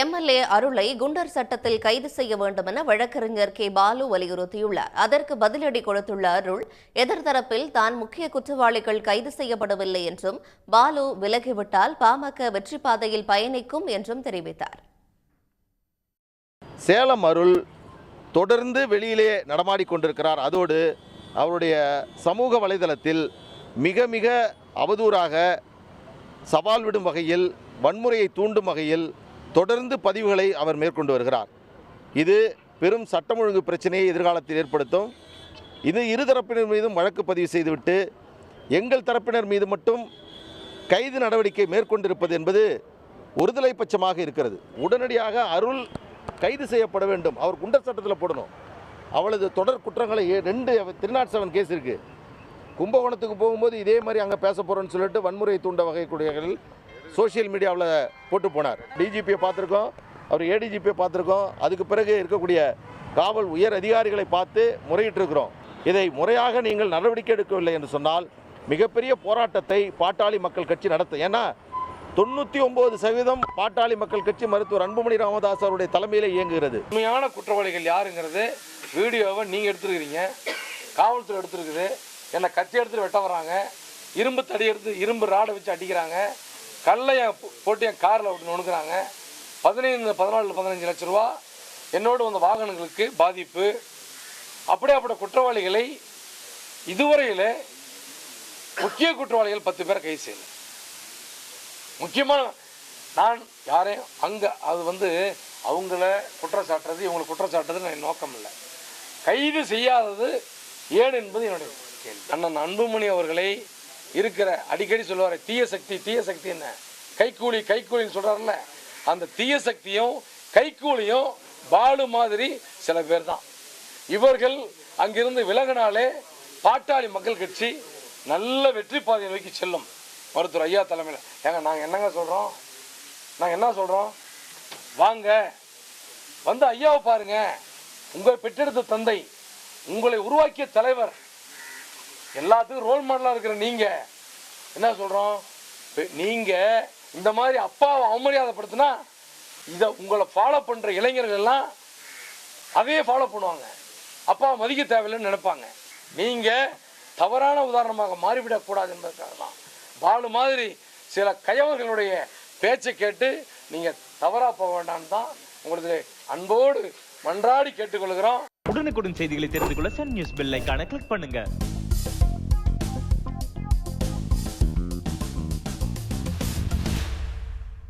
MLA அருளை குண்டர் சட்டத்தில் கைது செய்ய வேண்டும் என வழக்கறிஞர் கே. பாலு வலியுறுத்தியுள்ளார். அதற்கு பதிலடி கொடுத்துள்ள அருள் எதிர்த்தரப்பில் தான் முக்கிய குற்றவாளிகள் கைது செய்யப்படவில்லை என்றும் பாலு விலகிவிட்டால் பாமக வெற்றி பாதையில் பயணிக்கும் என்றும் தெரிவித்தார். சேலம் அருள் தொடர்ந்து வெளியிலே நடமாடி கொண்டிருக்கிறார். அதோடு அவருடைய சமூக வலைதளத்தில் மிக மிக அவதூறாக சவால் விடும் வகையில் வன்முறையை தூண்டும் வகையில் தொடர்ந்து பதிவுகளை அவர் மேற்கொண்டு வருகிறார். இது பெரும் சட்டம் ஒழுங்கு பிரச்சனையை எதிர்காலத்தில் ஏற்படுத்தும். இது இருதரப்பினர் மீதும் வழக்கு பதிவு செய்துவிட்டு எங்கள் தரப்பினர் மீது மட்டும் கைது நடவடிக்கை மேற்கொண்டிருப்பது என்பது ஒருதலை பட்சமாக இருக்கிறது. உடனடியாக அருள் கைது செய்யப்பட வேண்டும். அவர் குண்டர் சட்டத்தில் போடணும். அவளது தொடர் குற்றங்களை ரெண்டு திருநாட் செவன் கேஸ் இருக்குது கும்பகோணத்துக்கு போகும்போது இதே மாதிரி அங்கே பேச போகிறோன்னு சொல்லிட்டு வன்முறை தூண்ட வகைக்கூடியவர்கள் சோஷியல் மீடியாவில் போட்டு போனார். டிஜிபியை பார்த்துருக்கோம். அவர் ஏடிஜிபியை பார்த்துருக்கோம். அதுக்கு பிறகு இருக்கக்கூடிய காவல் உயர் அதிகாரிகளை பார்த்து முறையிட்டிருக்கிறோம். இதை முறையாக நீங்கள் நடவடிக்கை எடுக்கவில்லை என்று சொன்னால் மிகப்பெரிய போராட்டத்தை பாட்டாளி மக்கள் கட்சி நடத்தும் ஏன்னா தொண்ணூற்றி ஒம்பது சதவீதம் பாட்டாளி மக்கள் கட்சி மருத்துவர் அன்புமணி ராமதாஸ் அவருடைய தலைமையில் இயங்குகிறது. உண்மையான குற்றவாளிகள் யாருங்கிறது? வீடியோவை நீங்கள் எடுத்துருக்கிறீங்க. காவல்துறை எடுத்துருக்குது. என்னை கத்தி எடுத்துகிட்டு வெட்ட வராங்க இரும்பு தடி எடுத்து இரும்பு ராடை வச்சு அடிக்கிறாங்க. கல்லை போட்டு என் காரில் விட்டு நுணுக்கிறாங்க பதினைந்து பதினாலு பதினஞ்சு லட்ச ரூபா. என்னோடு வந்த வாகனங்களுக்கு பாதிப்பு. அப்படியாப்பட்ட குற்றவாளிகளை இதுவரையில் முக்கிய குற்றவாளிகள் பத்து பேரை கைது செய்யலை. முக்கியமாக நான் யாரையும் அங்கே அது வந்து அவங்கள குற்றம் சாட்டுறது இவங்களை குற்றம் என் நோக்கம் இல்லை. கைது செய்யாதது ஏன் என்பது என்னுடைய கேள்வி. அண்ணன் அன்புமணி அவர்களை இருக்கிற அடிக்கடி சொல்லுவார் தீய சக்தி தீய சக்தி என்ன கைக்கூலி கைக்கூலின்னு சொல்கிறாருல்ல அந்த தீய சக்தியும் கைக்கூலியும் பாலு மாதிரி சில பேர் தான் இவர்கள் அங்கிருந்து விலகினாலே பாட்டாளி மக்கள் கட்சி நல்ல வெற்றி பாதையை நோக்கி செல்லும். மருத்துவர் ஐயா தலைமையில். ஏங்க நாங்கள் என்னங்க சொல்கிறோம் நாங்கள் என்ன சொல்கிறோம் வாங்க. வந்து ஐயாவை பாருங்க. உங்களை பெற்றெடுத்த தந்தை உங்களை உருவாக்கிய தலைவர் எல்லாத்துக்கும் ரோல் மாடலாக இருக்கிற நீங்கள் என்ன சொல்கிறோம் நீங்கள் இந்த மாதிரி அப்பாவை அவமரியாதைப்படுத்தினா இதை உங்களை ஃபாலோ பண்ணுற இளைஞர்கள் எல்லாம் அதையே ஃபாலோ பண்ணுவாங்க. அப்பாவை மதிக்க தேவையில்லைன்னு நினைப்பாங்க. நீங்கள் தவறான உதாரணமாக மாறிவிடக்கூடாது என்பதற்காக தான் பாலு மாதிரி சில கயவர்களுடைய பேச்சை கேட்டு நீங்கள் தவறாக போக வேண்டாம்னு தான் உங்களுக்கு அன்போடு மன்றாடி கேட்டுக்கொள்கிறோம். உடனுக்குடன் செய்திகளை தெரிந்து கொள்ள சன் நியூஸ் பெல் ஐக்கான கிளிக் பண்ணுங்கள்